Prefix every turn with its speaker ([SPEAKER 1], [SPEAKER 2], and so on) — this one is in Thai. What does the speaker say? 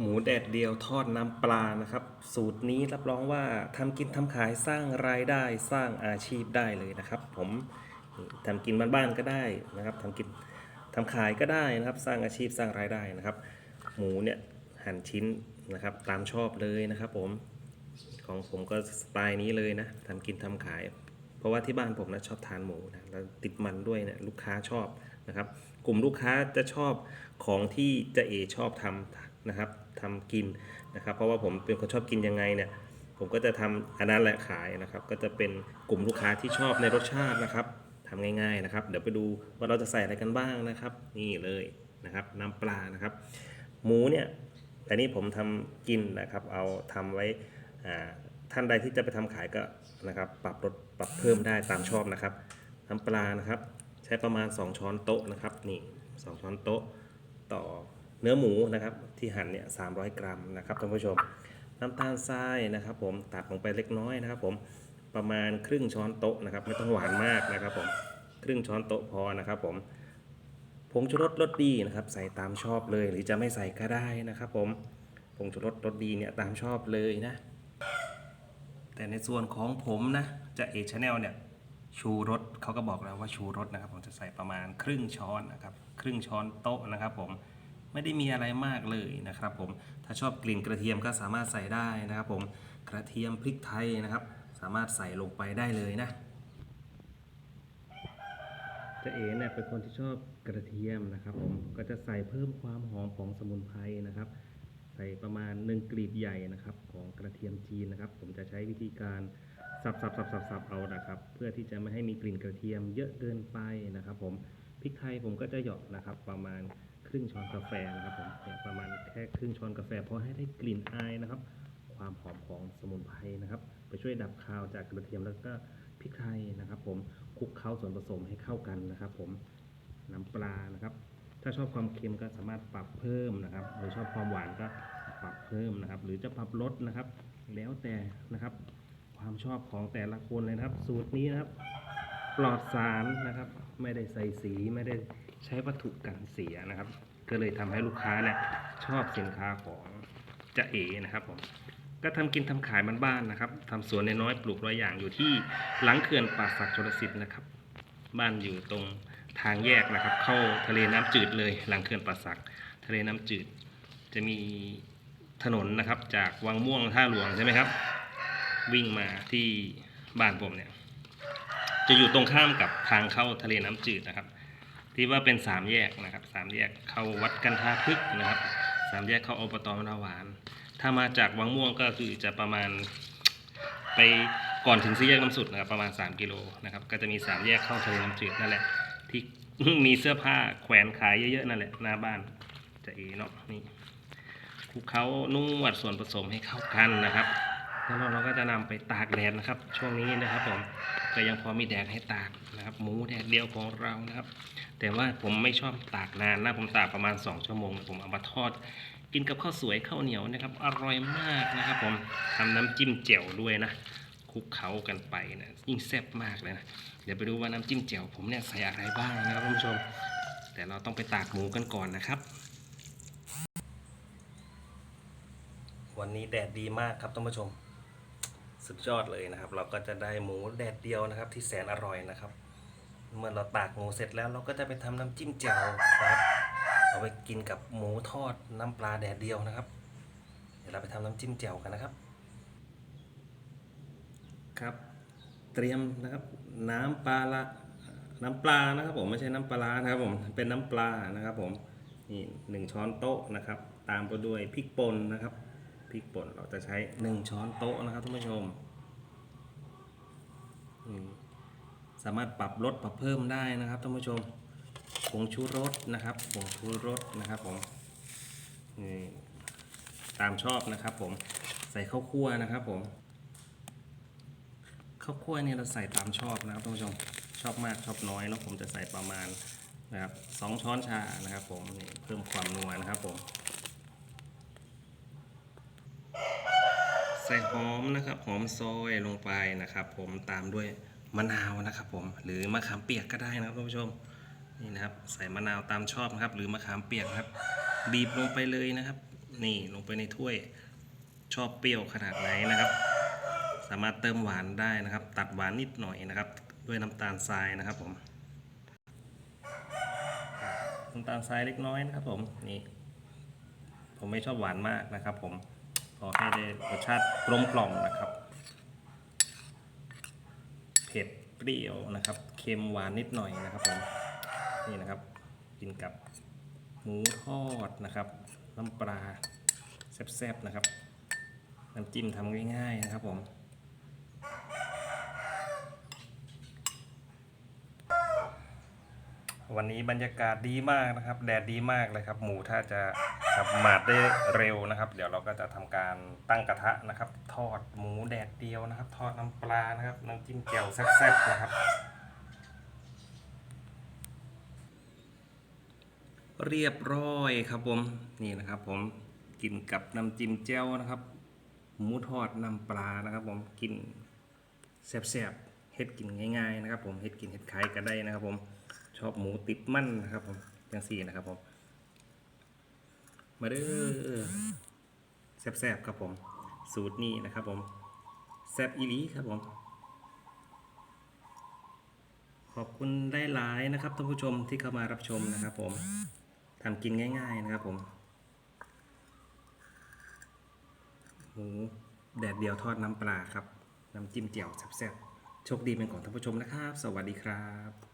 [SPEAKER 1] หมูแดดเดียวทอดน้ำปลานะครับ สูตรนี้รับรองว่าทำกินทำขายสร้างรายได้สร้างอาชีพได้เลยนะครับ ผมทำกินบ้านๆก็ได้นะครับทำกินทำขายก็ได้นะครับ สร้างอาชีพสร้างรายได้นะครับ หมูเนี่ยหั่นชิ้นนะครับตามชอบเลยนะครับ ผมของผมก็สไตล์นี้เลยนะทำกินทำขาย เพราะว่าที่บ้านผมนะชอบทานหมูนะแล้วติดมันด้วยเนะลูกค้าชอบนะครับ กลุ่มลูกค้าจะชอบของที่เจะเอชอบทำ นะครับทำกินนะครับเพราะว่าผมเป็นคนชอบกินยังไงเนี่ยผมก็จะทำอันนั้นแหละขายนะครับ ก็จะเป็นกลุ่มลูกค้าที่ชอบในรสชาตินะครับทำง่ายๆนะครับ เดี๋ยวไปดูว่าเราจะใส่อะไรกันบ้างนะครับ นี่เลยนะครับน้ำปลานะครับ หมูเนี่ยอันนี้ผมทำกินนะครับ เอาทำไว้อ่าท่านใดที่จะไปทำขายก็นะครับ ปรับลดปรับเพิ่มได้ตามชอบนะครับ น้ำปลานะครับ ใช้ประมาณ 2 ช้อนโต๊ะนะครับ นี่ 2 ช้อนโต๊ะต่อ เนื้อหมูนะครับที่หั่นเนี่ย300กรัมนะครับท่านผู้ชม น้ำตาลทรายนะครับผมตัดลงไปเล็กน้อยนะครับผมประมาณครึ่งช้อนโต๊ะนะครับไม่ต้องหวานมากนะครับผมครึ่งช้อนโต๊ะพอนะครับผมผงชูรสรสดีนะครับใส่ตามชอบเลยหรือจะไม่ใส่ก็ได้นะครับผมผงชูรสรสดีเนี่ยตามชอบเลยนะ แต่ในส่วนของผมนะจะเอชแนลเนี่ยชูรสเขาก็บอกแล้วว่าชูรสนะครับ ผมจะใส่ประมาณครึ่งช้อนนะครับ ครึ่งช้อนโต๊ะนะครับผม ไม่ได้มีอะไรมากเลยนะครับผมถ้าชอบกลิ่นกระเทียมก็สามารถใส่ได้นะครับผมกระเทียมพริกไทยนะครับ สามารถใส่ลงไปได้เลยนะจะเอ๋เนี่ยเป็นคนที่ชอบกระเทียมนะครับผมก็จะใส่เพิ่มความหอมของสมุนไพรนะครับ ใส่ประมาณ1กลีบใหญ่นะครับของกระเทียมจีนนะครับ ผมจะใช้วิธีการสับสับสับสับสับเอานะครับ เพื่อที่จะไม่ให้มีกลิ่นกระเทียมเยอะเกินไปนะครับ ผมพริกไทยผมก็จะหยาะนะครับประมาณ รึ่งช้อนกาแฟนะครับผมเนี่ยประมาณแค่ครึ่งช้อนกาแฟเพราะให้ได้กลิ่นอายนะครับ ความหอมของสมุนไพรนะครับ ไปช่วยดับคาวจากกระเทียมแล้วก็พริกไทยนะครับ ผมคลุกเคล้าส่วนผสมให้เข้ากันนะครับ ผมน้ำปลานะครับ ถ้าชอบความเค็มก็สามารถปรับเพิ่มนะครับหรือชอบความหวานก็ปรับเพิ่มนะครับ หรือจะปรับลดนะครับ แล้วแต่นะครับ ความชอบของแต่ละคนเลยนะครับ สูตรนี้นะครับ ปลอดสารนะครับ ไม่ได้ใส่สีไม่ได้ ใช้วัตถุกันเสียนะครับ ก็เลยทำให้ลูกค้าเนี่ยชอบสินค้าของจะเอนะครับผมก็ทำกินทำขายบ้านๆนะครับทำสวนน้อยปลูกร้อยอย่างอยู่ที่หลังเขื่อนป่าศักดิ์ชลสิทธิ์นะครับ บ้านอยู่ตรงทางแยกนะครับ เข้าทะเลน้ำจืดเลย หลังเขื่อนป่าศักดิ์ทะเลน้ำจืด จะมีถนนนะครับ จากวังม่วงท่าหลวงใช่ไหมครับ วิ่งมาที่บ้านผมเนี่ย จะอยู่ตรงข้ามกับทางเข้าทะเลน้ำจืดนะครับ ที่ว่าเป็นสามแยกนะครับสามแยกเข้าวัดกันทาพึกนะครับสามแยกเข้าอบตมะนาวหวาน ถ้ามาจากวังม่วงก็คือจะประมาณไปก่อนถึงสี่แยกน้ำสุดนะครับประมาณ 3 กิโลนะครับก็จะมี 3 แยกเข้าทะเลน้ำจืดนั่นแหละที่มีเสื้อผ้าแขวนขายเยอะๆนั่นแหละหน้าบ้านจะเอเนาะนี่คลุกเขานวดส่วนผสมให้เข้ากันนะครับแล้วเราก็จะนำไปตากแดดนะครับ ช่วงนี้นะครับผม ก็ยังพอมีแดดให้ตากนะครับหมูแดดเดียวของเรานะครับ แต่ว่าผมไม่ชอบตากนานนะผมตากประมาณ 2 ชั่วโมง ผมเอามาทอด กินกับข้าวสวยข้าวเหนียวนะครับ อร่อยมากนะครับ ผมทำน้ำจิ้มแจ่วด้วยนะคลุกเคล้ากันไปนะยิ่งแซ่บมากเลยนะเดี๋ยวไปดูว่าน้ำจิ้มแจ่วผมเนี่ยใส่อะไรบ้างนะครับท่านผู้ชม แต่เราต้องไปตากหมูกันก่อนนะครับ วันนี้แดดดีมากครับท่านผู้ชม สุดยอดเลยนะครับ เราก็จะได้หมูแดดเดียวนะครับ ที่แสนอร่อยนะครับ เมื่อเราตากหมูเสร็จแล้วเราก็จะไปทำน้ำจิ้มแจ่วครับเอาไปกินกับหมูทอดน้ำปลาแดดเดียวนะครับ เดี๋ยวเราไปทำน้ำจิ้มแจ่วกันนะครับ ครับ เตรียมนะครับน้ำปลาละน้ำปลานะครับผมไม่ใช่น้ำปลาร้านะครับผมเป็นน้ำปลานะครับผมนี่หนึ่งช้อนโต๊ะนะครับ ตามไปด้วยพริกป่นนะครับ ริกป่นเราจะใช้หนึ่งช้อนโต๊ะนะครับท่านผู้ชม สามารถปรับลดปรับเพิ่มได้นะครับท่านผู้ชมผงชูรสนะครับผงชูรสนะครับผมนี่ตามชอบนะครับผมใส่ข้าวคั่วนะครับผมข้าวคั่วเนี่ยเราใส่ตามชอบนะครับท่านผู้ชมชอบมากชอบน้อยแล้วผมจะใส่ประมาณนะครับสองช้อนชานะครับผมเพิ่มความนัวนะครับผม ใส่หอมนะครับ หอมซอยลงไปนะครับ ผมตามด้วยมะนาวนะครับ ผมหรือมะขามเปียกก็ได้นะครับท่านผู้ชมนี่นะครับ ใส่มะนาวตามชอบนะครับ หรือมะขามเปียกครับ บีบลงไปเลยนะครับ นี่ลงไปในถ้วยชอบเปรี้ยวขนาดไหนนะครับ สามารถเติมหวานได้นะครับ ตัดหวานนิดหน่อยนะครับ ด้วยน้ำตาลทรายนะครับผมน้ำตาลทรายเล็กน้อยนะครับ ผมนี่ผมไม่ชอบหวานมากนะครับ ผม พอให้ได้รสชาติกลมกล่อมนะครับ เผ็ดเปรี้ยวนะครับ เค็มหวานนิดหน่อยนะครับผม นี่นะครับ กินกับหมูทอดนะครับ น้ำปลาแซ่บๆนะครับ น้ำจิ้มทำง่ายๆนะครับผม วันนี้บรรยากาศดีมากนะครับ แดดดีมากเลยครับ หมูถ้าจะครับหมาดได้เร็วนะครับ เดี๋ยวเราก็จะทำการตั้งกระทะนะครับ ทอดหมูแดดเดียวนะครับ ทอดน้ำปลานะครับน้ำจิ้มแจ่วแซ่บๆนะครับ เรียบร้อยครับผมนี่นะครับ ผมกินกับน้ำจิ้มแจ่วนะครับ หมูทอดน้ำปลานะครับ ผมกินแซ่บๆเฮ็ดกินง่ายๆนะครับ ผมเฮ็ดกินเฮ็ดขายกันได้นะครับ ผม ชอบหมูติดมันนะครับผมจังสี่นะครับผม มาเด้อแซ่บๆครับผม สูตรนี้นะครับผมแซ่บอีลีครับผม ขอบคุณได้หลายนะครับท่านผู้ชมที่เข้ามารับชมนะครับผมทำกินง่าย ๆนะครับผมหมูแดดเดียวทอดน้ำปลาครับ น้ำจิ้มเจียวแซ่บๆโชคดีเป็นของท่านผู้ชมนะครับ สวัสดีครับ